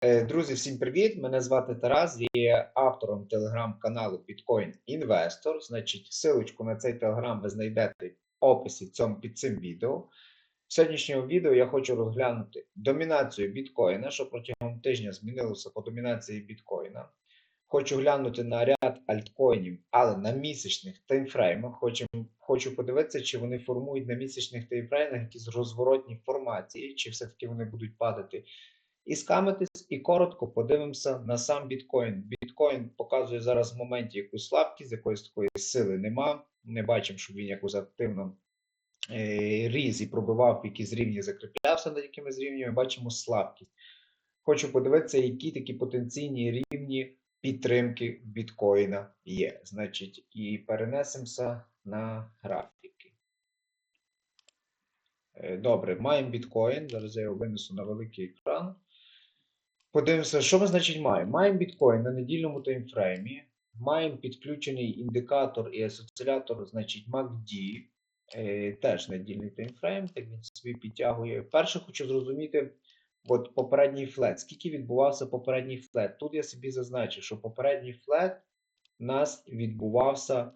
Е, Друзі, всім привіт! Мене звати Тарас, є автором телеграм-каналу Bitcoin Investor. Значить, силочку на цей телеграм ви знайдете в описі цьому, під цим відео. В сьогоднішньому відео я хочу розглянути домінацію біткоїна, що протягом тижня змінилося по домінації біткоїна. Хочу глянути на ряд альткоїнів, але на місячних таймфреймах. Хочу, хочу подивитися, чи вони формують на місячних таймфреймах якісь розворотні формації, чи все-таки вони будуть падати і скамитись, і коротко подивимося на сам біткоін. Біткоін показує зараз в моменті якусь слабкість, якоїсь такої сили нема. Не бачимо, щоб він якось активно е, різ і пробивав якісь рівні, закріплявся над якимись рівнями. Бачимо слабкість. Хочу подивитися, які такі потенційні рівні підтримки біткоїна є. Значить, і перенесемося на графіки. Е, Добре, маємо біткоін. Зараз я його винесу на великий екран. Подивимося, що ми значить маємо. Маємо біткоін на недільному таймфреймі. Маємо підключений індикатор і асоціатор, значить MACD. Е, теж недільний таймфрейм, так він собі підтягує. Перше хочу зрозуміти от попередній флет. Скільки відбувався попередній флет? Тут я собі зазначив, що попередній флет у нас відбувався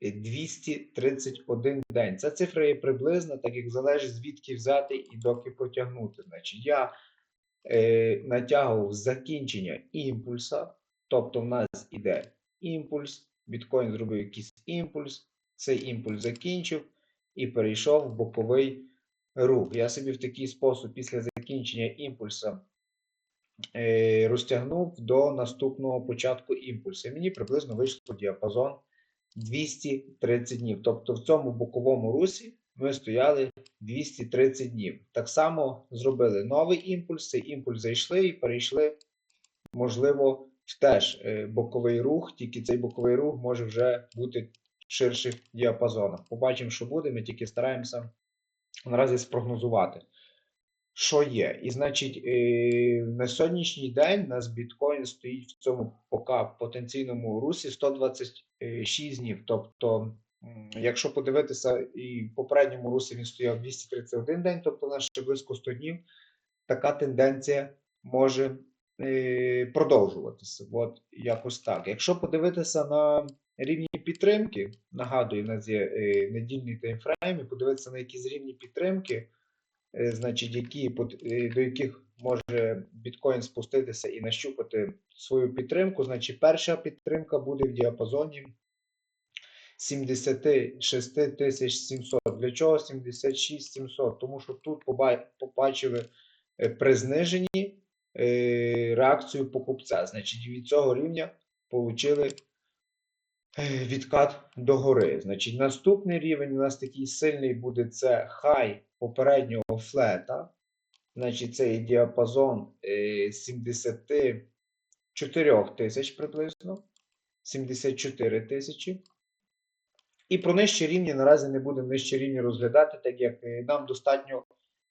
231 день. Ця цифра є приблизна, так як залежить звідки взяти і доки протягнути. Значить, я е, натягував закінчення імпульса, тобто в нас іде імпульс, біткоін зробив якийсь імпульс, цей імпульс закінчив і перейшов в боковий рух. Я собі в такий спосіб після закінчення імпульса е, розтягнув до наступного початку імпульсу. Мені приблизно вийшло діапазон 230 днів. Тобто в цьому боковому русі ми стояли 230 днів. Так само зробили новий імпульс, цей імпульс зайшли і перейшли, можливо, в теж е, боковий рух, тільки цей боковий рух може вже бути в ширших діапазонах. Побачимо, що буде, ми тільки стараємося наразі спрогнозувати. Що є? І значить, е, на сьогоднішній день нас біткоін стоїть в цьому поки потенційному русі 126 днів. Тобто, якщо подивитися, і в попередньому русі він стояв 231 день, тобто у нас ще близько 100 днів, така тенденція може е, продовжуватися. От якось так. Якщо подивитися на рівні підтримки, нагадую, у нас є е, недільний таймфрейм, і подивитися на якісь рівні підтримки е, значить, які, до яких може біткоін спуститися і нащупати свою підтримку. Значить, перша підтримка буде в діапазоні 76 700. Для чого 76 700? Тому що тут побачили е, при зниженні е, реакцію покупця. Значить, від цього рівня отримали відкат догори. Значить, наступний рівень у нас такий сильний буде це хай попереднього флета. Значить, це діапазон е, 74 тисяч приблизно. 74 тисячі. І про нижчі рівні наразі не будемо нижчі рівні розглядати, так як е, нам достатньо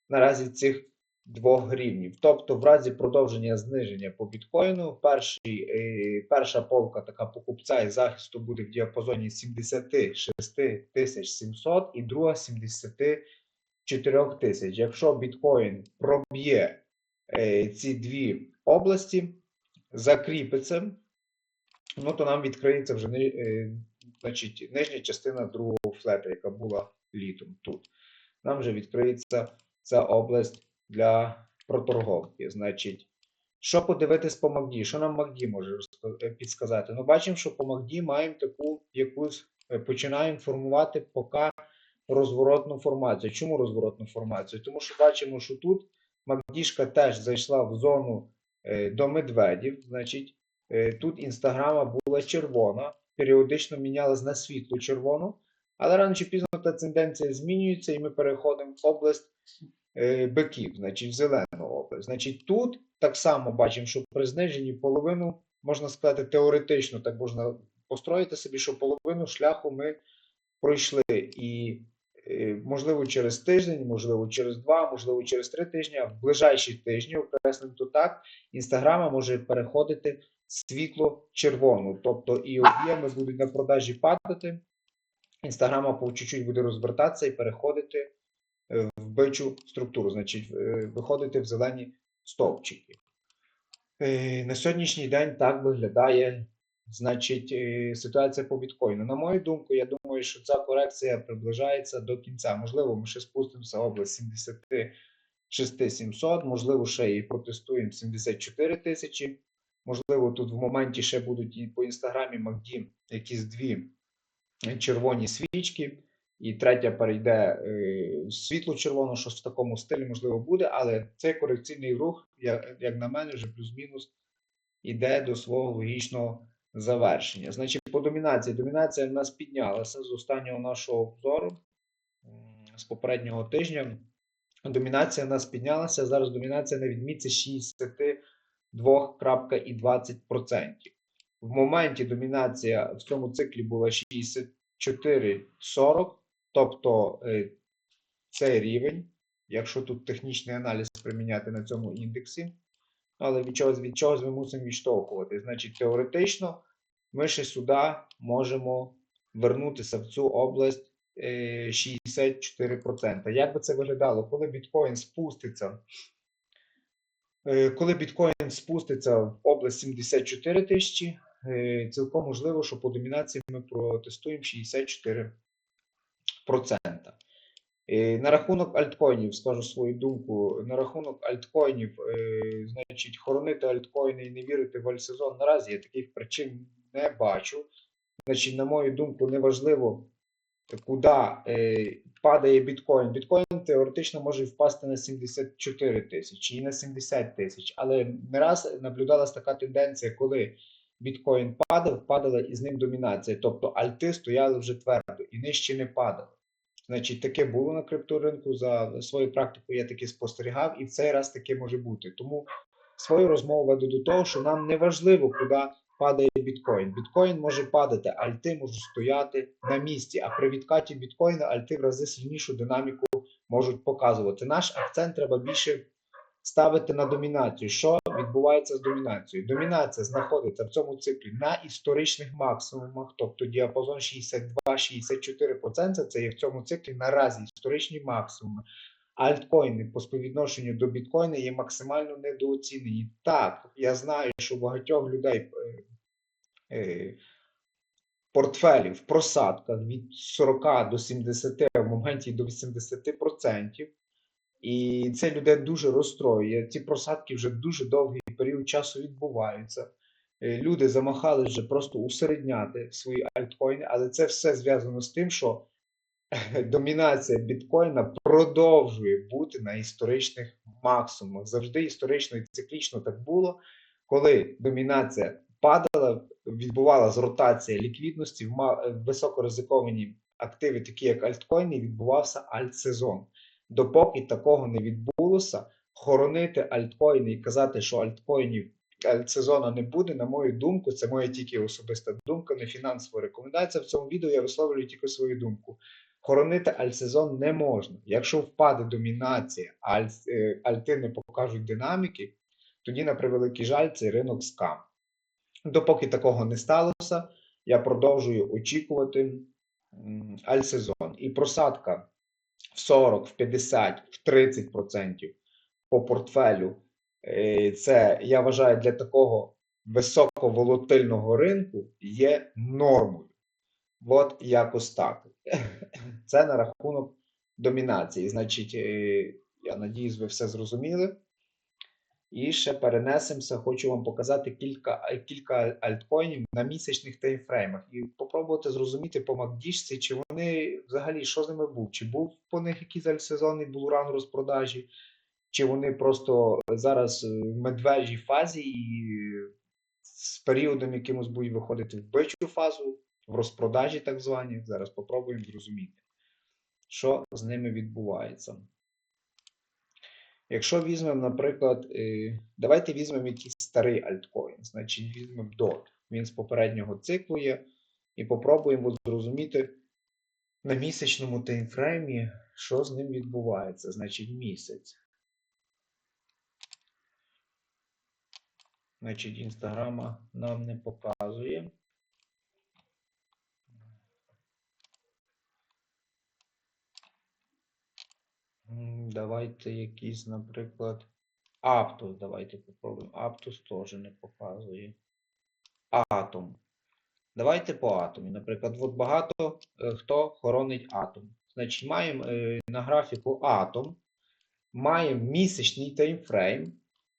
наразі цих двох рівнів. Тобто, в разі продовження зниження по біткоїну, перший, е, перша полка така покупця і захисту буде в діапазоні 76 700 і друга 74 тисяч. Якщо біткоін проб'є е, ці дві області, закріпиться, ну то нам відкриється вже значить, нижня частина другого флета, яка була літом тут. Нам вже відкриється ця область для проторговки. Значить, що подивитись по MACD? Що нам MACD може е, підсказати? Ну, бачимо, що по MACD маємо таку якусь, е, починаємо формувати поки розворотну формацію. Чому розворотну формацію? Тому що бачимо, що тут MACD теж зайшла в зону е, до медведів. Значить, тут інстаграма була червона, періодично мінялась на світлу червону, але рано чи пізно та тенденція змінюється, і ми переходимо в область е, биків, значить, в зелену область. Значить, тут так само бачимо, що при зниженні половину, можна сказати, теоретично так можна построїти собі, що половину шляху ми пройшли. І е, можливо через тиждень, можливо через два, можливо через три тижні, а в ближайші тижні, окреслимо то так, інстаграма може переходити світло червону. Тобто і об'єми будуть на продажі падати. Інстаграма по чуть-чуть буде розвертатися і переходити е, в бичу структуру, значить, е, виходити в зелені стовпчики. Е, На сьогоднішній день так виглядає значить, ситуація по біткоїну. На мою думку, я думаю, що ця корекція приближається до кінця. Можливо, ми ще спустимося в область 76 700, можливо, ще і протестуємо 74 тисячі. Можливо, тут в моменті ще будуть і по інстаграмі Макді якісь дві червоні свічки, і третя перейде е, світло-червоно, щось в такому стилі можливо буде, але цей корекційний рух, як, як на мене, вже плюс-мінус іде до свого логічного завершення. Значить, по домінації. Домінація в нас піднялася з останнього нашого обзору з попереднього тижня. Домінація в нас піднялася. Зараз домінація на відмітці 62,20%. В моменті домінація в цьому циклі була 64,40, тобто е, цей рівень, якщо тут технічний аналіз приміняти на цьому індексі, але від чогось, від чогось ми мусимо відштовхувати. Значить, теоретично ми ще сюди можемо вернутися в цю область е, 64%. Як би це виглядало, коли біткоін спуститься? Е, Коли біткоін спуститься в область 74 тисячі, е, цілком можливо, що по домінації ми протестуємо 64%. Е, На рахунок альткоїнів скажу свою думку. На рахунок альткоїнів, значить, хоронити альткоїни і не вірити в альтсезон наразі я таких причин не бачу. Значить, на мою думку, неважливо, куди падає біткоін. Біткоін теоретично може впасти на 74 тисячі і на 70 тисяч. Але не раз наблюдалась така тенденція, коли біткоін падав, падала і з ним домінація. Тобто альти стояли вже твердо і нижче не падали. Значить, таке було на крипторинку. За свою практику я таке спостерігав, і в цей раз таке може бути. Тому свою розмову веду до того, що нам не важливо, куди падає біткоін. Біткоін може падати, альти можуть стояти на місці. А при відкаті біткоїна альти в рази сильнішу динаміку можуть показувати. Наш акцент треба більше ставити на домінацію. Що відбувається з домінацією? Домінація знаходиться в цьому циклі на історичних максимумах, тобто діапазон 62-64% це є в цьому циклі наразі історичні максимуми. Альткоїни по співвідношенню до біткоїна є максимально недооцінені. Так, я знаю, що багатьох людей е, е, портфелів в просадках від 40 до 70, в моменті до 80%. І це людей дуже розстроює. Ці просадки вже дуже довгий період часу відбуваються. Е, Люди замахали вже просто усередняти свої альткоїни, але це все зв'язано з тим, що домінація біткоїна продовжує бути на історичних максимумах. Завжди історично і циклічно так було, коли домінація падала, відбувалася ротація ліквідності в високоризиковані активи, такі як альткоїни, відбувався альтсезон. Допоки такого не відбулося, хоронити альткоїни і казати, що альткоїнів альтсезону не буде, на мою думку, це моя тільки особиста думка, не фінансова рекомендація. В цьому відео я висловлюю тільки свою думку. Хоронити альтсезон не можна. Якщо впаде домінація, а альт- е, альти не покажуть динаміки, тоді, на превеликий жаль, цей ринок скам. Допоки такого не сталося, я продовжую очікувати м, альтсезон. І просадка в 40, в 50, в 30% по портфелю. Е, Це я вважаю для такого високоволатильного ринку є нормою. От якось так. Це на рахунок домінації. Значить, е, я надіюсь, ви все зрозуміли. І ще перенесемося. Хочу вам показати кілька, е, кілька альткоїнів на місячних таймфреймах і попробувати зрозуміти по макдішці, чи вони взагалі що з ними був, чи був по них якийсь альтсезонний булран розпродажі, чи вони просто зараз е, в медвежій фазі і з періодом якимось будуть виходити в бичу фазу, в розпродажі так звані. Зараз попробуємо зрозуміти, що з ними відбувається. Якщо візьмемо, наприклад, е, давайте візьмемо якийсь старий альткоін, значить візьмемо DOT. Він з попереднього циклу є, і попробуємо зрозуміти на місячному таймфреймі, що з ним відбувається. Значить, місяць. Значить, інстаграма нам не показує. Давайте якийсь, наприклад, Аптус, давайте попробуємо. Аптус теж не показує. Атом. Давайте по атомі. Наприклад, от багато е, хто хоронить атом. Значить, маємо е, на графіку атом, маємо місячний таймфрейм,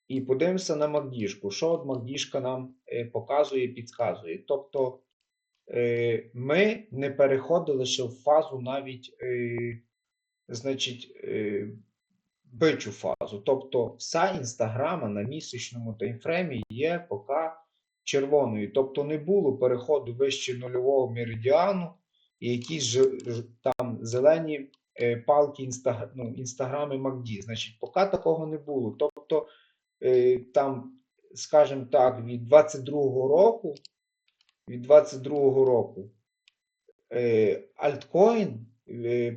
і подивимося на MACD. Що от MACD нам е, показує, підказує. Тобто ми не переходили ще в фазу навіть, значить, е, бичу фазу. Тобто вся інстаграма на місячному таймфреймі є поки червоною. Тобто не було переходу вище нульового меридіану і якісь ж- там зелені е, палки інстаг... ну, інстаграми MACD. Значить, поки такого не було. Тобто е, там, скажімо так, від 22-го року, від 22-го року альткоін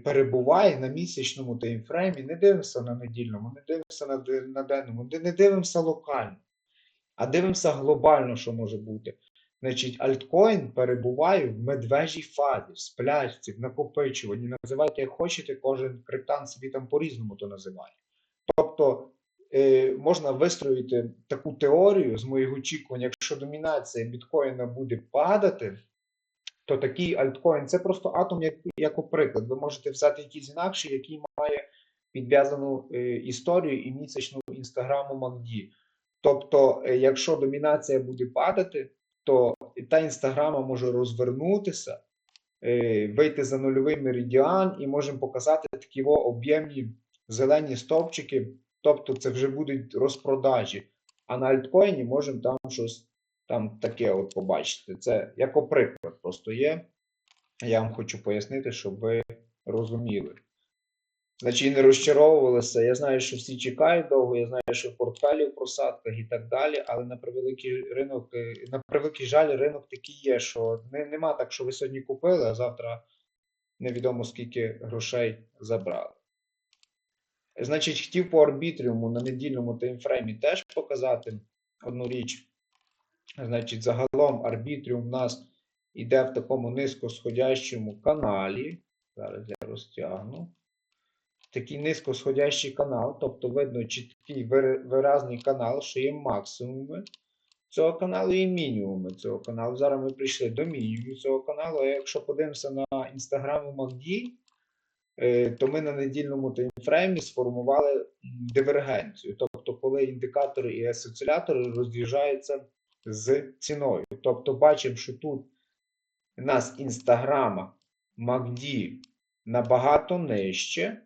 перебуває на місячному таймфреймі, не дивимося на недільному, не дивимося на, на денному, не не дивимося локально, а дивимося глобально, що може бути. Значить, альткоін перебуває в медвежій фазі, в сплячці, в накопичуванні. Називайте як хочете, кожен криптан собі там по-різному то називає. Тобто е, можна вистроїти таку теорію з моїх очікувань, якщо домінація біткоїна буде падати, то такий альткоін це просто атом, як, як приклад. Ви можете взяти якийсь інакший, який має підв'язану е, історію і місячну інстаграму MACD. Тобто, е, якщо домінація буде падати, то та інстаграма може розвернутися, е, вийти за нульовий меридіан і можемо показати такі об'ємні зелені стовпчики. Тобто це вже будуть розпродажі. А на альткоїні можемо там щось там таке от побачити. Це як приклад просто є. Я вам хочу пояснити, щоб ви розуміли. Значить, не розчаровувалися. Я знаю, що всі чекають довго, я знаю, що в портфелі в просадках і так далі, але на превеликий ринок, на превеликий жаль, ринок такий є, що не, нема так, що ви сьогодні купили, а завтра невідомо скільки грошей забрали. Значить, хотів по арбітріуму на недільному таймфреймі теж показати одну річ. Значить, загалом арбітріум у нас йде в такому низькосходящому каналі. Зараз я розтягну. Такий низькосходящий канал, тобто видно чіткий виразний канал, що є максимуми цього каналу і мінімуми цього каналу. Зараз ми прийшли до мінімуму цього каналу. А якщо подивимося на інстаграму MACD, е, то ми на недільному таймфреймі сформували дивергенцію. Тобто, коли індикатори і асоціатори роз'їжджаються з ціною. Тобто, бачимо, що тут у нас інстаграма MACD набагато нижче,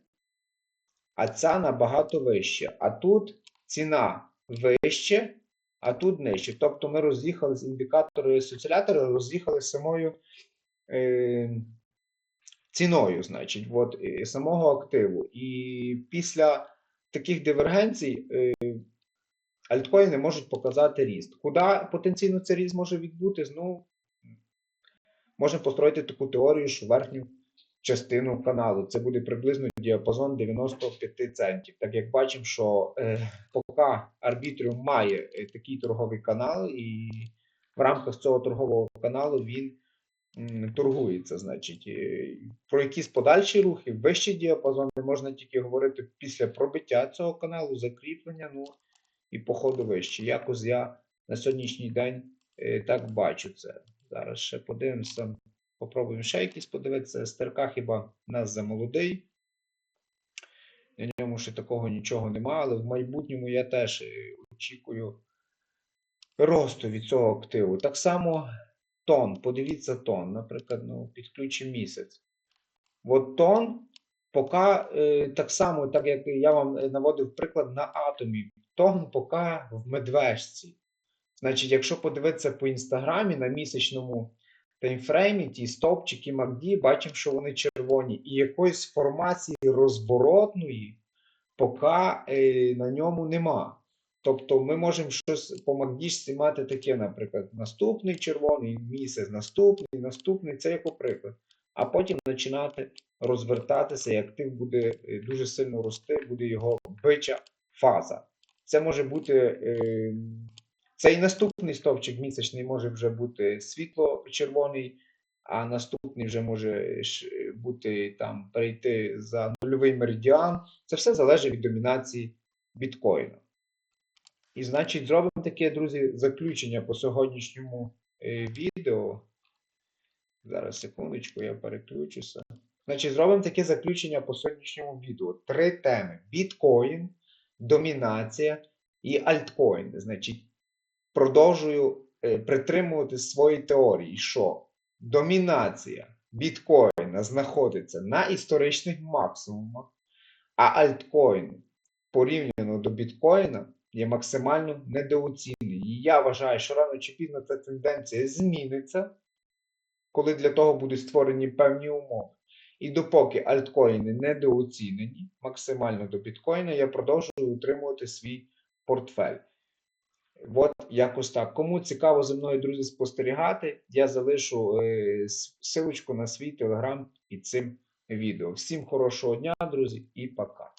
а ця набагато вище. А тут ціна вище, а тут нижче. Тобто ми роз'їхалися, індикатори і асоціатори роз'їхали самою е, ціною, значить, от, е, самого активу. І після таких дивергенцій е, альткоїни можуть показати ріст. Куди потенційно цей ріст може відбутись? Ну, можемо построїти таку теорію, що верхню частину каналу це буде приблизно діапазон 95 центів. Так як бачимо, що е, поки арбітріум має е, такий торговий канал, і в рамках цього торгового каналу він торгується. Значить, Е, про якісь подальші рухи, вищі діапазони можна тільки говорити після пробиття цього каналу, закріплення, ну і по ходу вище. Якось я на сьогоднішній день е, так бачу це. Зараз ще подивимося. Попробуємо ще якісь подивитися. СТРК хіба нас замолодий. На ньому ще такого нічого нема, але в майбутньому я теж е, очікую росту від цього активу. Так само тон. Подивіться тон. Наприклад, ну, підключимо місяць. От тон, поки е, так само, так як я вам наводив приклад на атомі, тон поки в медвежці. Значить, якщо подивитися по інстаграмі на місячному таймфреймі, ті стовпчики MACD, бачимо, що вони червоні. І якоїсь формації розворотної поки е, на ньому нема. Тобто ми можемо щось по MACD мати таке, наприклад, наступний червоний місяць, наступний, наступний, це як приклад. А потім починати розвертатися, і актив буде е, дуже сильно рости, буде його бича фаза. Це може бути. Е, цей наступний стовпчик місячний може вже бути світло-червоний, а наступний вже може бути там перейти за нульовий меридіан. Це все залежить від домінації біткоїна. І значить, зробимо таке, друзі, заключення по сьогоднішньому е, відео. Зараз секундочку, я переключуся. Значить, зробимо таке заключення по сьогоднішньому відео. Три теми: біткоін, домінація і альткоїни. Значить, продовжую е, притримувати свої теорії, що домінація біткоїна знаходиться на історичних максимумах, а альткоін порівняно до біткоїна є максимально недооцінений. І я вважаю, що рано чи пізно ця тенденція зміниться, коли для того будуть створені певні умови. І допоки альткоїни недооцінені максимально до біткоїна, я продовжую утримувати свій портфель. От якось так. Кому цікаво зі мною, друзі, спостерігати, я залишу е, силочку на свій телеграм під цим відео. Всім хорошого дня, друзі, і пока.